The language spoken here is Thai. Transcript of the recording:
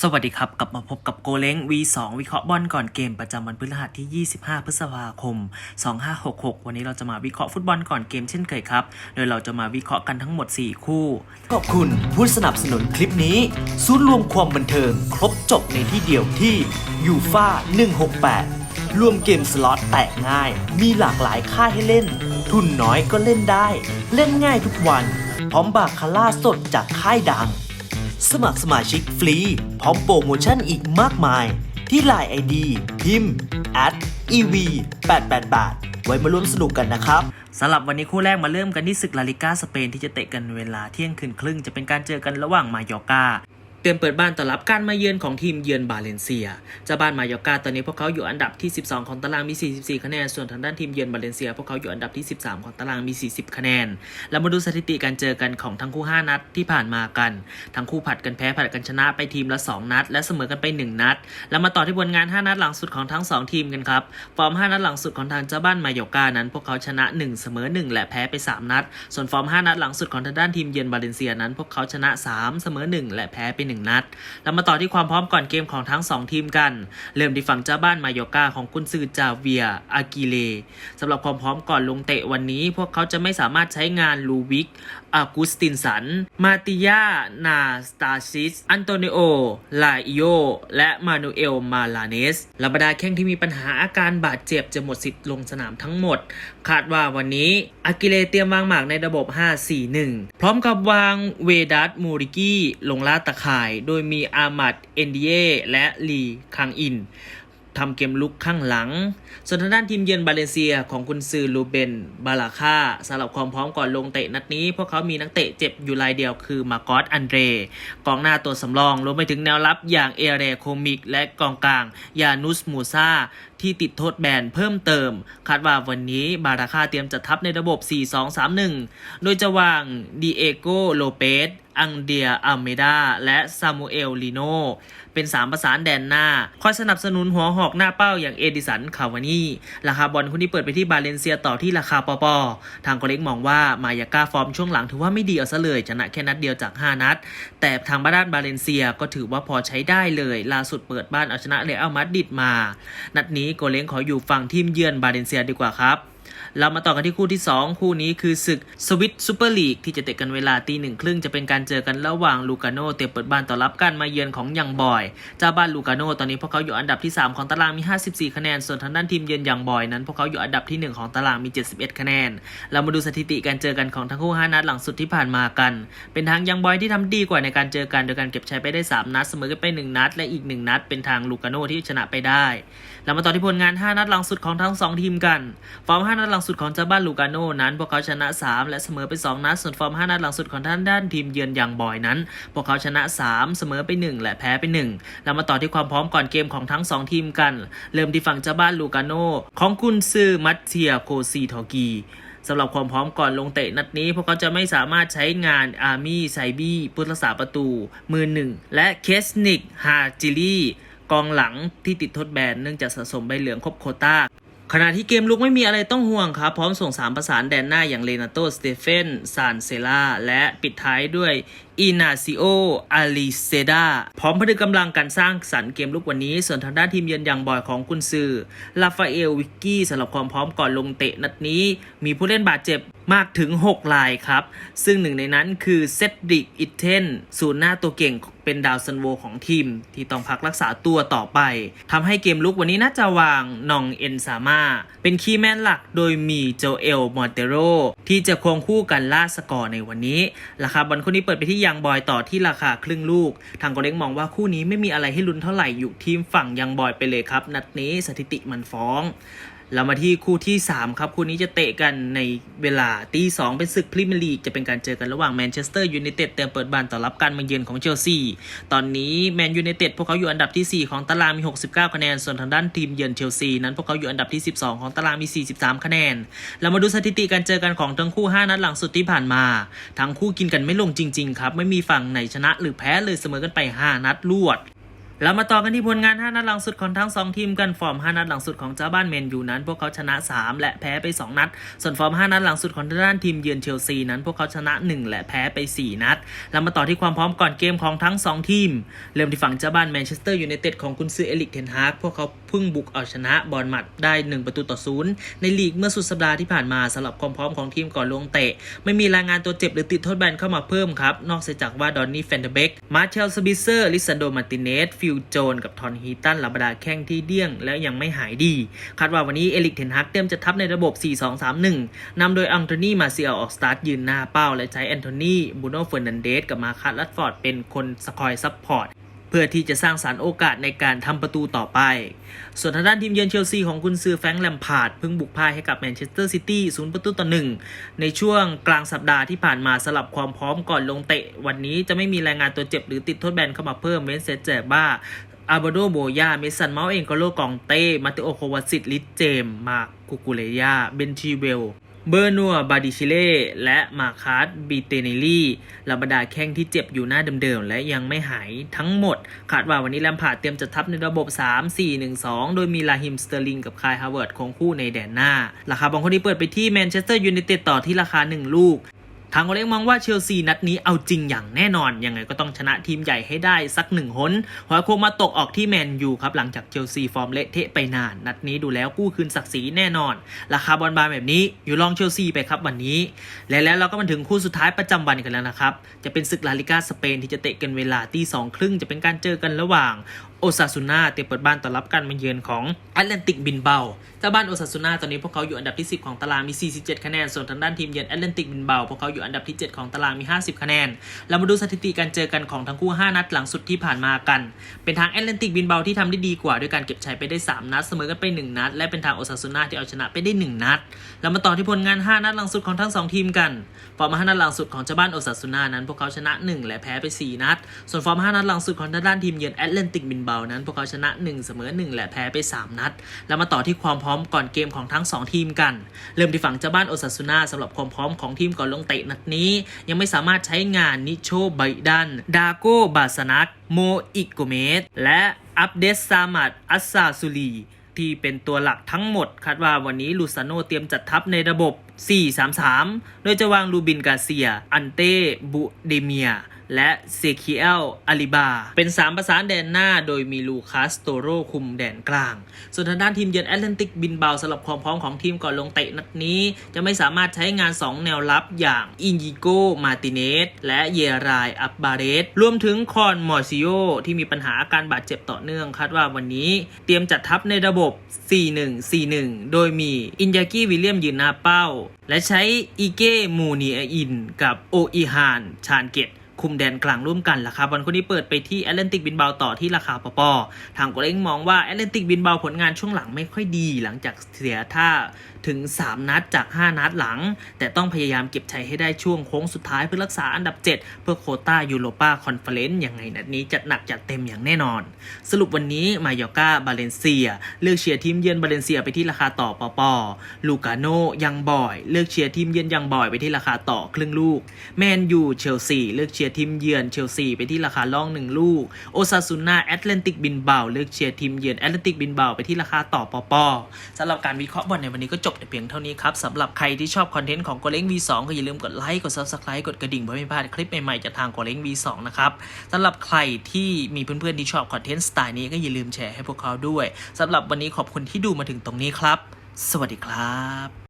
สวัสดีครับ กลับมาพบกับโกเล้ง V2 วิเคราะห์บอลก่อนเกมประจำวันพฤหัสที่ 25 พฤษภาคม 2566 วันนี้เราจะมาวิเคราะห์ฟุตบอลก่อนเกมเช่นเคยครับ โดยเราจะมาวิเคราะห์กันทั้งหมด 4 คู่ ขอบคุณผู้สนับสนุนคลิปนี้ ศูนย์รวมความบันเทิง ครบจบในที่เดียวที่ยูฟา168 รวมเกมสล็อตแตกง่าย มีหลากหลายค่ายให้เล่น ทุนน้อยก็เล่นได้ เล่นง่ายทุกวัน พร้อมบาคาร่าสดจากค่ายดัง สมัครสมาชิกฟรี พร้อมโปรโมชั่นอีกมากมาย ที่ Line ID พิมพ์ at ev 88บาทไว้มาร่วมสนุกกันนะครับสำหรับวันนี้คู่แรกมาเริ่มกันที่ศึกลาลิก้าสเปนที่จะเตะกันเวลาเที่ยงคืนครึ่งจะเป็นการเจอกันระหว่างมายอร์กา เตรียมเปิดบ้านต้อนรับการมาเยือนของทีมเยือนบาเลนเซียเจ้าบ้านมายอกาตอนนี้พวกเขาอยู่อันดับที่ 12 ของตารางมี 44 คะแนน ส่วนทางด้านทีมเยือนบาเลนเซีย พวกเขาอยู่อันดับที่ 13 ของตารางมี 40 คะแนน แล้วมาดูสถิติการเจอกันของทั้งคู่ 5 นัดที่ผ่านมากัน ทั้งคู่ผัดกันแพ้ผัดกันชนะไปทีมละ 2 นัด และเสมอกันไป 1 นัด แล้วมาต่อที่ผลงาน 5 นัดหลังสุดของทั้ง 2 ทีมกันครับ ฟอร์ม 5 นัดหลังสุดของทางเจ้าบ้านมายอกานั้น พวกเขาชนะ 1 เสมอ 1 และแพ้ไป 3 นัด ส่วนฟอร์ม 5 นัดหลังสุดของทางด้านทีมเยือนบาเลนเซียนั้น พวกเขาชนะ 3 เสมอ 1 และแพ้ไป1 นัดเรามาต่อที่ความพร้อมก่อนเกมของทั้ง 2 ทีมกัน เริ่มที่ฝั่งเจ้าบ้านมายอกาของกุนซือจาเวีย อากิเลสำหรับความพร้อมก่อนลงเตะวันนี้ พวกเขาจะไม่สามารถใช้งานลูวิกอากุสตินสัน มาติยา นาสตาซิส อันโตนิโอ ลาอิโอ และมานูเอล มาลาเนสละบดาแข้งที่มีปัญหาอาการบาดเจ็บจะหมดสิทธิ์ลงสนามทั้งหมดคาดว่าวันนี้อากิเลเตรียมวางหมากในระบบ 5-4-1 พร้อมกับวางเวดัสมูริกี้ลงล่าตะข่าย โดยมีอามัดเอนดิเยและลีคังอินทำเกมลุกข้างหลัง ส่วนทางด้านทีมเยือนบาเลเซียของคุณซือลูเบน บาลาคาสำหรับความพร้อมก่อนลงเตะนัดนี้ พวกเขามีนักเตะเจ็บอยู่รายเดียวคือมากอสอันเดรกองหน้าตัวสำรองรวมไปถึงแนวรับอย่างเอเรโคมิก และกองกลางยานุสมูซา ที่ติดโทษแบนเพิ่มเติม คาดว่าวันนี้บาราคาเตรียมจัดทัพในระบบ 4-2-3-1 โดยจะวางดีเอโกโลเปสอังเดียอัลเมดา และซามูเอลลิโน เป็น 3 ประสานแดนหน้า คอยสนับสนุนหัวหอกหน้าเป้าอย่างเอดิสัน คาวานีราคาบอลคนที่เปิดไปที่บาเลนเซียต่อที่ราคาปอปอ ทางโกเล็กมองว่ามายาก้าฟอร์มช่วงหลังถือว่าไม่ดีเอาซะเลย ชนะแค่นัดเดียวจาก 5 นัด แต่ทางบ้านบาเลนเซียก็ถือว่าพอใช้ได้เลย ล่าสุดเปิดบ้านเอาชนะเรอัลมาดริดมา นัดนี้โกเล้งขออยู่ฝั่งทีมเยือนบาเลนเซียดีกว่าครับ เรามาต่อกันที่คู่ที่ 2 คู่นี้คือศึกสวิตซูเปอร์ลีกที่จะเตะกันเวลาตีหนึ่งครึ่งจะเป็นการเจอกันระหว่างลูกาโนเตะเปิดบ้านต้อนรับการมาเยือนของยังบอย เจ้าบ้านลูกาโนตอนนี้พวกเขาอยู่อันดับที่ 3 ของตารางมี 54 คะแนน ส่วนทางด้านทีมเยือนยังบอยนั้นพวกเขาอยู่อันดับที่ 1 ของตารางมี 71 คะแนน เรามาดูสถิติการเจอกันของทั้งคู่ 5 นัดหลังสุดที่ผ่านมากัน เป็นทางยังบอยที่ทำดีกว่าในการเจอกันโดยการเก็บชัยไปได้ 3 นัดเสมอกันไป 1 นัด และอีก 1 นัด เป็นทางลูกาโนที่ชนะไปได้ เรามาต่อที่ผลงาน 5 นัดหลังสุดของทั้ง 2 ทีมกันฟอร์ม5 นัดหลังสุดของเจ้าบ้านลูกาโนนั้น พวกเขาชนะ 3 และเสมอไป 2 นัด ส่วนฟอร์ม 5 นัดหลังสุดของท่านด้านทีมเยือนอย่างบอยนั้น พวกเขาชนะ 3 เสมอไป 1 และแพ้ไป 1 เรามาต่อที่ความพร้อมก่อนเกมของทั้ง 2 ทีมกัน เริ่มที่ฝั่งเจ้าบ้านลูกาโนของกุนซือมัตเทียโคซีทอกีสำหรับความพร้อมก่อนลงเตะนัดนี้ พวกเขาจะไม่สามารถใช้งานอาร์มี่ไซบี้ผู้รักษาประตู มือหนึ่งและเคสนิกฮาจิลีกองหลังที่ติดทษแบนเนื่องจากสะสมใบเหลืองครบโคต้า ขณะที่เกมลุกไม่มีอะไรต้องห่วงครับ พร้อมส่ง3ประสานแดนหน้าอย่างเลนาโตสเตเฟนซานเซล่าและปิดท้ายด้วยอินาซิโออาลิเซดาพร้อมพนึกกำลังการสร้างสรรค์เกมลุกวันนี้ ส่วนทางด้านทีมเยือนอย่างบอยของกุนซือลาฟาเอลวิกกี้สำหรับความพร้อมก่อนลงเตะนัดนี้ มีผู้เล่นบาดเจ็บมากถึง 6 รายครับ ซึ่งหนึ่งในนั้นคือเซดริกอิตเทนศูนย์หน้าตัวเก่งเป็นดาวซันโวของทีม ที่ต้องพักรักษาตัวต่อไปทำให้เกมลุกวันนี้น่าจะวางนองเอ็นซามาเป็นคีย์แมนหลักโดยมีโจเอลมอนเตโรที่จะควงคู่กันล่าสกอร์ในวันนี้ราคาบอลคู่นี้เปิดไปที่ยังบอยต่อที่ราคาครึ่งลูก ทางโกเล็กมองว่าคู่นี้ไม่มีอะไรให้ลุ้นเท่าไหร่อยู่ทีมฝั่งยังบอยไปเลยครับ นัดนี้สถิติมันฟ้อง เรามาที่คู่ที่ 3 ครับ คู่นี้จะเตะกันในเวลาตีสองเป็นศึกพรีเมียร์ลีกจะเป็นการเจอกันระหว่างแมนเชสเตอร์ยูไนเต็ดเตรียมเปิดบ้านต้อรับการมาเยือนของเชลซี ตอนนี้แมนยูไนเต็ดพวกเขาอยู่อันดับที่ 4 ของตารางมี 69 คะแนน ส่วนทางด้านทีมเยือนเชลซีนั้นพวกเขาอยู่อันดับที่ 12 ของตารางมี 43 คะแนน เรามาดูสถิติการเจอกันของทั้งคู่ 5 นัดหลังสุดที่ผ่านมา ทั้งคู่กินกันไม่ลงจริงๆครับไม่มีฝั่งไหนชนะหรือแพ้เลยเสมอกันไป 5 นัดรวด แล้วมาต่อกันที่ผลงาน 5 นัดหลังสุดของทั้ง 2 ทีมกัน ฟอร์ม 5 นัดหลังสุดของเจ้าบ้านแมนยูนั้น พวกเขาชนะ 3 และแพ้ไป 2 นัด ส่วนฟอร์ม 5 นัดหลังสุดของทางด้านทีมเยือนเชลซีนั้น พวกเขาชนะ 1 และแพ้ไป 4 นัดแล้วมาต่อที่ความพร้อมก่อนเกมของทั้ง 2 ทีม เริ่มที่ฝั่งเจ้าบ้านแมนเชสเตอร์ยูไนเต็ดของกุนซือเอลิกเทนฮากพวกเขาเพิ่งบุกเอาชนะบอลมัดได้ 1 ประตูต่อศูนย์ในลีกเมื่อสุดสัปดาห์ที่ผ่านมาสำหรับความพร้อมของทีมก่อนลงเตะ ไม่มีรายงานตัวเจ็บหรือติดโทษแบนเข้ามาเพิ่มครับนอกจากว่าดอนนี่แฟนเดเบกมาเชลสบิเซอร์ลิซันโดมาร์ติเนสฟิลโจนกับทอนฮีตันลาบดาแข้งที่เดี้ยง และยังไม่หายดี คาดว่าวันนี้เอลิกเทนฮักเตรียมจะทับในระบบ 4-2-3-1 นำโดยอังโทนีมาเซียลออกสตาร์ทยืนหน้าเป้า และใช้แอนโทนีบูโน่เฟอร์นันเดสกับมาคัสลัดฟอร์ดเป็นคนสคอยซัพพอร์ต พื่อที่จะสร้างสารรค์โอกาสในการทำประตูต่อไป ส่วนทางด้านทีมเยือนเชลซีของกุนซือแฟรงค์แลมพาร์ดเพิ่งบุกพ่ายให้กับแมนเชสเตอร์ซิตี้ศูนย์ประตูต่อหนึ่งในช่วงกลางสัปดาห์ที่ผ่านมาสลับความพร้อมก่อนลงเตะ วันนี้จะไม่มีรายงานตัวเจ็บหรือติดโทษแบนเข้ามาเพิ่มเว้นเซเจบ้าอาบโดโบยา เมสันเมาเองโกโลกองเต้ มาติโอโควาซิตลิสเจม มาคุกุเลยา เบนชีเวล เบอร์นัวบาดิชิเล่และมาคาร์ดบีเตเนลี่ลาบดาแข้งที่เจ็บอยู่หน้าเดิมๆ และยังไม่หายทั้งหมด คาดว่าวันนี้แลมพาร์ดเตรียมจะทับในระบบ 3-4-1-2 โดยมีลาฮิมสเตอร์ลิงกับคายฮาวเวิร์ดคงคู่ในแดนหน้า ราคาบางคนที่เปิดไปที่แมนเชสเตอร์ยูไนเต็ดต่อที่ราคา 1 ลูก ทางโอเล็กมองว่าเชลซีนัดนี้เอาจริงอย่างแน่นอน ยังไงก็ต้องชนะทีมใหญ่ให้ได้สักหนึ่งหนหัวโคงมาตกออกที่แมนยูครับหลังจากเชลซีฟอร์มเละเทะไปนาน นัดนี้ดูแล้วกู้คืนศักดิ์ศรีแน่นอน ราคาบอลบาร์แบบนี้อยู่ลองเชลซีไปครับวันนี้ และแล้วเราก็มาถึงคู่สุดท้ายประจำวันกันแล้วนะครับจะเป็นศึกลาลิกาสเปนที่จะเตะกันเวลาตีสองครึ่งจะเป็นการเจอกันระหว่าง โอซาซูน่าเตะเปิดบ้านต้อนรับการมาเยือนของแอตแลนติกบินเบาเจ้าบ้านโอซาซูน่าตอนนี้พวกเขาอยู่อันดับที่ 10 ของตารางมี 47 คะแนน ส่วนทางด้านทีมเยือนแอตแลนติกบินเบาพวกเขาอยู่อันดับที่ 7 ของตารางมี 50 คะแนน เรามาดูสถิติการเจอกันของทั้งคู่ 5 นัดหลังสุดที่ผ่านมากัน เป็นทางแอตแลนติกบินเบาที่ทำได้ดีกว่าด้วยการเก็บชัยไปได้ 3 นัดเสมอกันไป 1 นัด และเป็นทางโอซาซูน่าที่เอาชนะไปได้ 1 นัด เรามาต่อที่ผลงาน 5 นัดหลังสุดของทั้ง 2 ทีมกันฟอร์ม5นัดหลังสุดของเจ้าบ้านโอซาซูน่านั้นพวกเขาชนะ 1 และแพ้ไป 4 นัด ส่วนฟอร์ม5นัดหลังสุดของทางด้านทีมเยือนแอตแลนติกบินเบานั้นพวกเขาชนะ 1 เสมอ 1 และแพ้ไป 3 นัด แล้วมาต่อที่ความพร้อมก่อนเกมของทั้ง 2 ทีมกัน เริ่มที่ฝั่งเจ้าบ้านโอซาซูน่าสำหรับความพร้อมของทีมก่อนลงเตะนัดนี้ ยังไม่สามารถใช้งานนิโชไบดัน ดาโกบาสนักโมอิโกเมสและอัปเดสซามัดอัสซาซูลีที่เป็นตัวหลักทั้งหมด คาดว่าวันนี้ลูซาโนเตรียมจัดทัพในระบบ 4-3-3 โดยจะวางลูบินกาเซีย อันเต้บุเดเมีย และเซคิเอลอาลิบา เป็น 3 ประสานแดนหน้าโดยมีลูคัสโตโรคุมแดนกลาง ส่วนทางด้านทีมเยือนแอตแลนติกบินเบาสำหรับความพร้อมของทีมก่อนลงเตะนัดนี้ จะไม่สามารถใช้งาน 2 แนวรับอย่างอินยิโกมาติเนสและเยรายอับบาเรสรวมถึงคอนมอร์ซิโอที่มีปัญหาอาการบาดเจ็บต่อเนื่องคาดว่าวันนี้เตรียมจัดทัพในระบบ 4-1-4-1 โดยมีอินยากิวิลเลียมยืนหน้าเป้า และใช้อีเกมูนีอาอิน กับโออีฮานชานเกต คุมแดนกลางร่วมกันราคาบอลคนนี้เปิดไปที่แอตแลนติกบินเบาต่อที่ราคาปปทางโกเล้งมองว่าแอตแลนติกบินเบาผลงานช่วงหลังไม่ค่อยดีหลังจากเสียท่าถึง 3 นัดจาก 5 นัดหลัง แต่ต้องพยายามเก็บชัยให้ได้ช่วงโค้งสุดท้ายเพื่อรักษาอันดับ 7 เพื่อโคต้ายูโรปาคอนเฟอเรนซ์ยังไงนัดนี้จัดหนักจัดเต็มอย่างแน่นอน สรุปวันนี้มายอกาบาเลนเซีย เลือกเชียร์ทีมเยือนบาเลนเซียไปที่ราคาต่อปปลูกาโนยังบอย เลือกเชียร์ทีมเยือนยังบอยไปที่ราคาต่อครึ่งลูก แมนยูเชลซีเลือกเชียร์ทีมเยือนเชลซีไปที่ราคาล่องหนึ่งลูก โอซาซูน่าแอตแลนติกบินเบาเลือกเชียร์ทีมเยือนแอตแลนติกบินเบาไปที่ราคาต่อปอปอสำหรับการวิเคราะห์บอลในวันนี้ก็จบแต่เพียงเท่านี้ครับสำหรับใครที่ชอบคอนเทนต์ของโกเล้ง V2 ก็อย่าลืมกดไลค์กด Subscribe กดกระดิ่งเพื่อไม่พลาดคลิปใหม่ๆจากทางโกเล้ง V2 นะครับสำหรับใครที่มีเพื่อนๆที่ชอบคอนเทนต์สไตล์นี้ก็อย่าลืมแชร์ให้พวกเขาด้วยสำหรับวันนี้ขอบคุณที่ดูมาถึงตรงนี้ครับ สวัสดีครับ